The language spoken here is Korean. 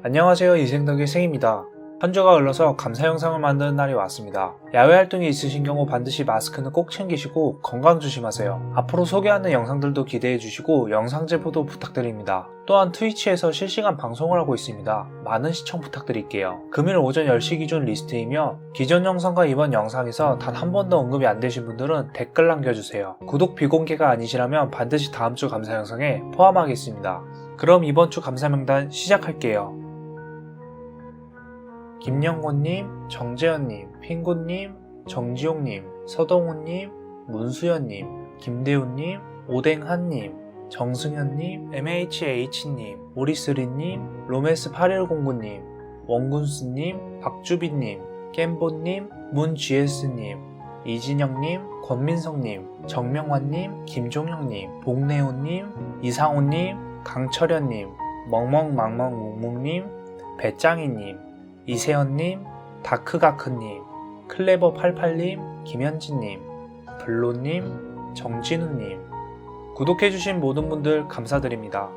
안녕하세요 이생덕의 생입니다. 한 주가 흘러서 감사 영상을 만드는 날이 왔습니다. 야외 활동이 있으신 경우 반드시 마스크는 꼭 챙기시고 건강 조심하세요. 앞으로 소개하는 영상들도 기대해 주시고 영상 제보도 부탁드립니다. 또한 트위치에서 실시간 방송을 하고 있습니다. 많은 시청 부탁드릴게요. 금일 오전 10시 기준 리스트이며 기존 영상과 이번 영상에서 단 한 번도 언급이 안 되신 분들은 댓글 남겨주세요. 구독 비공개가 아니시라면 반드시 다음 주 감사 영상에 포함하겠습니다. 그럼 이번 주 감사 명단 시작할게요. 김영곤님, 정재현님, 핑구님, 정지용님, 서동훈님, 문수연님, 김대훈님, 오댕한님, 정승현님, MHH님, 오리스리님, 로메스8109님, 원군스님, 박주빈님, 겜보님, 문GS님, 이진영님, 권민성님, 정명환님, 김종영님, 복내호님, 이상호님, 강철현님, 멍멍망멍뭉뭉님, 배짱이님, 이세연님, 다크가크님, 클레버88님, 김현진님, 블로님, 정진우님, 구독해주신 모든 분들 감사드립니다.